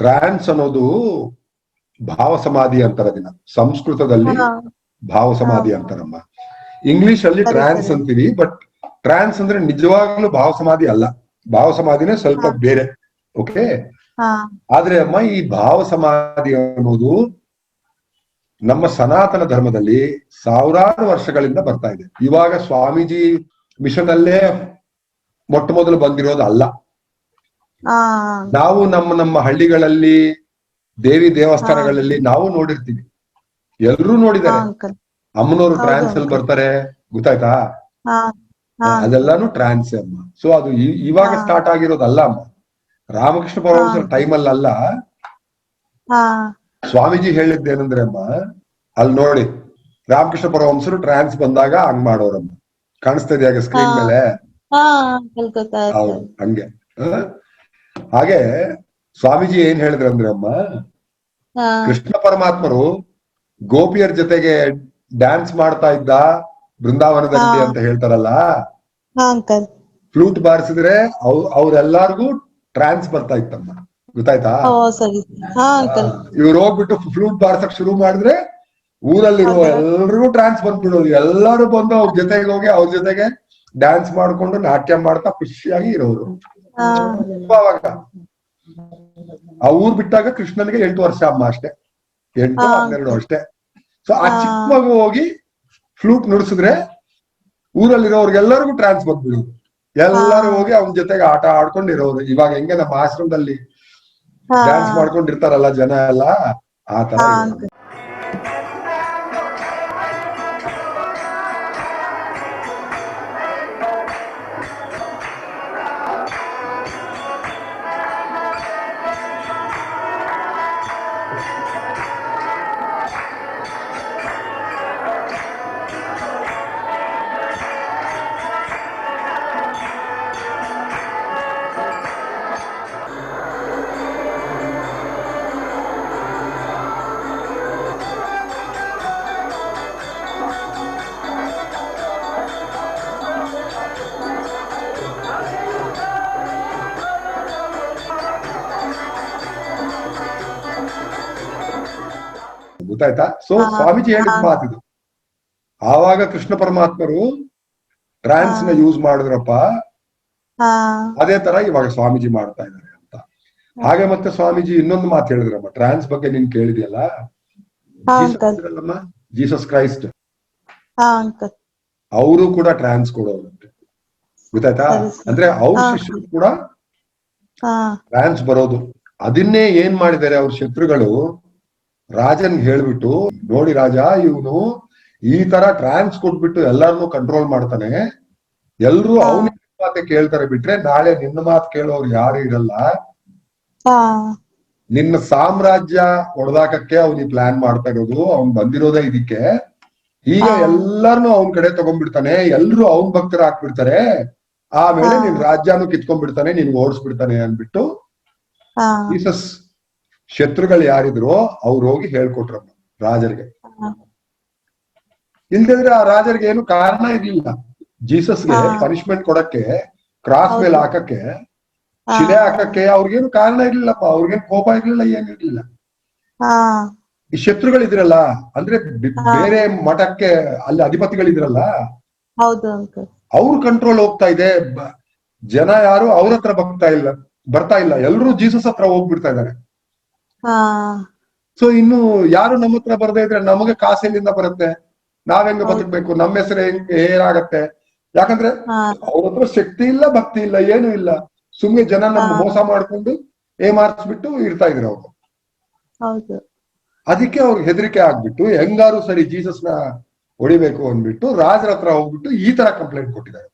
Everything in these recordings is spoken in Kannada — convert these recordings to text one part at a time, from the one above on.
ಟ್ರಾನ್ಸ್ ಅನ್ನೋದು ಭಾವ ಸಮಾಧಿ ಅಂತಾರ ದಿನ. ಸಂಸ್ಕೃತದಲ್ಲಿ ಭಾವ ಸಮಾಧಿ ಅಂತಾರಮ್ಮ. ಇಂಗ್ಲಿಷ್ ಅಲ್ಲಿ ಟ್ರಾನ್ಸ್. ಅಂತೀವಿ ಬಟ್ ಟ್ರಾನ್ಸ್ ಅಂದ್ರೆ ನಿಜವಾಗ್ಲೂ ಭಾವ ಸಮಾಧಿ ಅಲ್ಲ. ಭಾವ ಸಮಾಧಿನೇ ಸ್ವಲ್ಪ ಬೇರೆ ಓಕೆ ಆದ್ರೆ ಅಮ್ಮ ಈ ಭಾವ ಸಮಾಧಿ ಅನ್ನೋದು ನಮ್ಮ ಸನಾತನ ಧರ್ಮದಲ್ಲಿ ಸಾವಿರಾರು ವರ್ಷಗಳಿಂದ ಬರ್ತಾ ಇದೆ. ಇವಾಗ ಸ್ವಾಮೀಜಿ ಮಿಷನ್ ಅಲ್ಲೇ ಮೊಟ್ಟ ಮೊದಲು ಬಂದಿರೋದು ಅಲ್ಲ ನಾವು ನಮ್ಮ ನಮ್ಮ ಹಳ್ಳಿಗಳಲ್ಲಿ ದೇವಿ ದೇವಸ್ಥಾನಗಳಲ್ಲಿ ನಾವು ನೋಡಿರ್ತೀವಿ. ಎಲ್ರೂ ನೋಡಿದ್ದಾರೆ. ಅಮ್ಮನವರು ಟ್ರಾನ್ಸ್ ಅಲ್ಲಿ ಬರ್ತಾರೆ ಗೊತ್ತಾಯ್ತಾ? ಅದೆಲ್ಲಾನು ಟ್ರಾನ್ಸ್ ಅಮ್ಮ. ಸೊ ಅದು ಇವಾಗ ಸ್ಟಾರ್ಟ್ ಆಗಿರೋದಲ್ಲ ಅಮ್ಮ. ರಾಮಕೃಷ್ಣ ಪರಮಹಂಸರ ಟೈಮ್ ಟೈಮಲ್ಲಿ ಅಲ್ಲ ಸ್ವಾಮೀಜಿ ಹೇಳಿದ್ದೇನಂದ್ರೆ ಅಮ್ಮ ಅಲ್ಲಿ ನೋಡಿ ರಾಮಕೃಷ್ಣ ಪರಮಹಂಸರು ಟ್ರಾನ್ಸ್ ಬಂದಾಗ ಹಂಗ್ ಮಾಡೋರಮ್ಮ. ಕಾಣಿಸ್ತಾ ಇದೆಯಾಗ ಸ್ಕ್ರೀನ್ ಮೇಲೆ? ಹೌದು ಹಂಗೆ. ಹ? ಹಾಗೆ ಸ್ವಾಮೀಜಿ ಏನ್ ಹೇಳಿದ್ರು ಅಂದ್ರೆ ಅಮ್ಮ ಕೃಷ್ಣ ಪರಮಾತ್ಮರು ಗೋಪಿಯರ್ ಜೊತೆಗೆ ಡ್ಯಾನ್ಸ್ ಮಾಡ್ತಾ ಇದ್ದ ಬೃಂದಾವನದಲ್ಲಿ ಅಂತ ಹೇಳ್ತಾರಲ್ಲ ಫ್ಲೂಟ್ ಬಾರಿಸಿದ್ರೆ ಅವರೆಲ್ಲಾರ್ಗೂ ಟ್ರಾನ್ಸ್ ಬರ್ತಾ ಇತ್ತಮ್ಮ. ಗೊತ್ತಾಯ್ತಾ? ಇವ್ರು ಹೋಗ್ಬಿಟ್ಟು ಫ್ಲೂಟ್ ಬಾರ್ಸಕ್ ಶುರು ಮಾಡಿದ್ರೆ ಊರಲ್ಲಿರುವ ಎಲ್ಲರಿಗೂ ಎಲ್ರಿಗೂ ಟ್ರಾನ್ಸ್ ಬಂದ್ಬಿಡೋದು. ಎಲ್ಲರೂ ಬಂದು ಅವ್ರ ಜೊತೆಗೆ ಹೋಗಿ ಅವ್ರ ಜೊತೆಗೆ ಡ್ಯಾನ್ಸ್ ಮಾಡ್ಕೊಂಡು ನಾಟ್ಯ ಮಾಡ್ತಾ ಖುಷಿಯಾಗಿ ಇರೋರು. ಅವಾಗ. ಆ ಊರ್ ಬಿಟ್ಟಾಗ ಕೃಷ್ಣನಿಗೆ ಎಂಟು ವರ್ಷ ಅಮ್ಮ ಅಷ್ಟೇ. ಎಂಟು. ಹನ್ನೆರಡು ಅಷ್ಟೇ. ಸೊ ಆ. ಚಿಕ್ಕ ಮಗು ಹೋಗಿ ಫ್ಲೂಟ್ ನುಡಿಸಿದ್ರೆ ಊರಲ್ಲಿರೋರ್ಗೆಲ್ಲರಿಗೂ ಟ್ರಾನ್ಸ್ ಬಂದ್ಬಿಡೋದು ಎಲ್ಲರೂ ಹೋಗಿ ಅವನ ಜೊತೆಗೆ ಆಟ ಆಡ್ಕೊಂಡಿರೋರು. ಇವಾಗ ಹೆಂಗೆ ನಮ್ಮ ಆಶ್ರಮದಲ್ಲಿ ಡ್ಯಾನ್ಸ್ ಮಾಡ್ಕೊಂಡಿರ್ತಾರಲ್ಲ ಜನ ಎಲ್ಲ ಆ ತರ ಗೊತ್ತಾಯ್ತಾ? ಸೊ. ಸ್ವಾಮೀಜಿ ಹೇಳಿದ. ಮಾತಿದು. ಆವಾಗ ಕೃಷ್ಣ ಪರಮಾತ್ಮರು ಟ್ರಾನ್ಸ್ನ ಯೂಸ್ ಮಾಡಿದ್ರಪ್ಪ. ಅದೇ ತರ ಇವಾಗ ಸ್ವಾಮೀಜಿ ಮಾಡ್ತಾ ಇದ್ದಾರೆ ಅಂತ. ಹಾಗೆ ಮತ್ತೆ ಸ್ವಾಮೀಜಿ ಇನ್ನೊಂದು ಮಾತು ಹೇಳಿದ್ರಮ್ಮ. ಟ್ರಾನ್ಸ್ ಬಗ್ಗೆ ನೀನ್ ಕೇಳಿದ್ಯಲ್ಲ? ಜೀಸಸ್ ಕ್ರೈಸ್ಟ್ ಅವರು ಕೂಡ ಟ್ರಾನ್ಸ್ ಕೊಡೋರಂತೆ. ಗೊತ್ತಾಯ್ತಾ. ಅಂದ್ರೆ ಅವ್ರ. ಶಿಷ್ಯರು ಕೂಡ ಟ್ರಾನ್ಸ್ ಬರೋದು. ಅದನ್ನೇ ಏನ್ ಮಾಡಿದ್ದಾರೆ ಅವ್ರ ಶತ್ರುಗಳು? ರಾಜನ್ ಹೇಳ್ಬಿಟ್ಟು ನೋಡಿ ರಾಜ ಇವನು ಈ ತರ ಟ್ರಾನ್ಸ್ ಕೊಟ್ಬಿಟ್ಟು ಎಲ್ಲಾರ್ನು ಕಂಟ್ರೋಲ್ ಮಾಡ್ತಾನೆ. ಎಲ್ರು. ಅವನ ಮಾತೆ ಕೇಳ್ತಾರೆ ಬಿಟ್ರೆ ನಾಳೆ ನಿನ್ನ ಮಾತು ಕೇಳೋರು ಯಾರು ಇರಲ್ಲ. ನಿನ್ನ ಸಾಮ್ರಾಜ್ಯ ಹೊಡೆದಾಕಕ್ಕೆ ಅವ್ನಿಗೆ ಪ್ಲಾನ್ ಮಾಡ್ತಾ ಇರೋದು. ಅವ್ನ್ ಬಂದಿರೋದೇ ಇದಕ್ಕೆ. ಈಗ ಎಲ್ಲಾರನು ಅವನ್ ಕಡೆ ತಗೊಂಡ್ಬಿಡ್ತಾನೆ. ಎಲ್ರು ಅವನ್ ಭಕ್ತರ ಹಾಕ್ಬಿಡ್ತಾರೆ. ಆಮೇಲೆ. ನಿನ್ ರಾಜ್ಯನು ಕಿತ್ಕೊಂಡ್ಬಿಡ್ತಾನೆ ನಿನ್ಗೆ ಓಡಿಸ್ಬಿಡ್ತಾನೆ ಅನ್ಬಿಟ್ಟು ಜೀಸಸ್ ಶತ್ರುಗಳು ಯಾರಿದ್ರು ಅವ್ರು ಹೋಗಿ ಹೇಳ್ಕೊಟ್ರಮ್ಮ ರಾಜರಿಗೆ. ಇಲ್ದಿದ್ರೆ ಆ ರಾಜರಿಗೆ ಏನು ಕಾರಣ ಇರ್ಲಿಲ್ಲ. ಜೀಸಸ್ಗೆ. ಪನಿಷ್ಮೆಂಟ್ ಕೊಡಕ್ಕೆ ಕ್ರಾಸ್. ಮೇಲೆ ಹಾಕಕ್ಕೆ ಶಿಲೆ ಹಾಕಕ್ಕೆ ಅವ್ರಿಗೇನು ಕಾರಣ ಇರ್ಲಿಲ್ಲಪ್ಪ. ಅವ್ರಿಗೇನು ಕೋಪ ಇರ್ಲಿಲ್ಲ ಏನಿರ್ಲಿಲ್ಲ ಈ ಶತ್ರುಗಳಿದ್ರಲ್ಲ ಅಂದ್ರೆ ಬೇರೆ ಮಠಕ್ಕೆ ಅಲ್ಲಿ ಅಧಿಪತಿಗಳಿದ್ರಲ್ಲ ಅವ್ರ ಕಂಟ್ರೋಲ್ ಹೋಗ್ತಾ ಇದೆ. ಜನ ಯಾರು ಅವ್ರ ಹತ್ರ ಬರ್ತಾ ಇಲ್ಲ ಬರ್ತಾ ಇಲ್ಲ. ಎಲ್ರು ಜೀಸಸ್ ಹತ್ರ ಹೋಗ್ಬಿಡ್ತಾ ಇದಾರೆ ಸೊ ಇನ್ನು ಯಾರು ನಮ್ಮ ಹತ್ರ ಬರದೇ ಇದ್ರೆ ನಮಗೆ ಕಾಸು ಎಲ್ಲಿಂದ ಬರುತ್ತೆ. ನಾವ್ ಹೆಂಗ. ಬದುಕ್ಬೇಕು? ನಮ್ಮ ಹೆಸರು ಹೆಂಗ್ ಏನಾಗತ್ತೆ ಯಾಕಂದ್ರೆ ಅವ್ರ ಹತ್ರ ಶಕ್ತಿ ಇಲ್ಲ ಭಕ್ತಿ ಇಲ್ಲ ಏನು ಇಲ್ಲ. ಸುಮ್ನೆ ಜನ ನಮ್ಮ ಮೋಸ ಮಾಡ್ಕೊಂಡು ಏಮಾರ್ಸ್ಬಿಟ್ಟು ಇರ್ತಾ ಇದ್ರು ಅವ್ರು. ಅದಕ್ಕೆ ಅವ್ರಿಗೆ ಹೆದರಿಕೆ ಆಗ್ಬಿಟ್ಟು ಹೆಂಗಾರು ಸರಿ ಜೀಸಸ್ನ ಹೊಡಿಬೇಕು ಅಂದ್ಬಿಟ್ಟು ರಾಜರ ಹತ್ರ ಹೋಗ್ಬಿಟ್ಟು ಈ ತರ ಕಂಪ್ಲೇಂಟ್ ಕೊಟ್ಟಿದ್ದಾರೆ.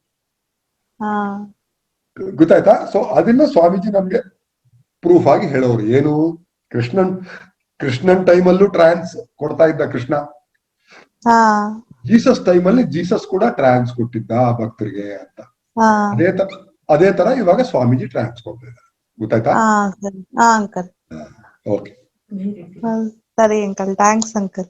ಗೊತ್ತಾಯ್ತಾ? ಸೊ ಅದನ್ನ ಸ್ವಾಮೀಜಿ ನಮ್ಗೆ ಪ್ರೂಫ್ ಆಗಿ ಹೇಳೋರು. ಏನು? ಕೃಷ್ಣನ್ ಕೃಷ್ಣನ್ ಟೈಮಲ್ಲೂ ಟ್ರಾನ್ಸ್ ಕೊಡ್ತಾ ಇದ್ದ ಕೃಷ್ಣ. ಜೀಸಸ್ ಟೈಮಲ್ಲಿ ಜೀಸಸ್ ಕೂಡ ಟ್ರಾನ್ಸ್ ಕೊಟ್ಟಿದ್ದ ಭಕ್ತರಿಗೆ ಅಂತ. ಅದೇ ತರ ಅದೇ ತರ ಇವಾಗ ಸ್ವಾಮೀಜಿ ಟ್ರಾನ್ಸ್ ಕೊಡ್ತಿದ್ದಾರೆ ಗೊತ್ತಾಯ್ತಾ? ಓಕೆ ಸರಿ ಅಂಕಲ್. Thanks uncle.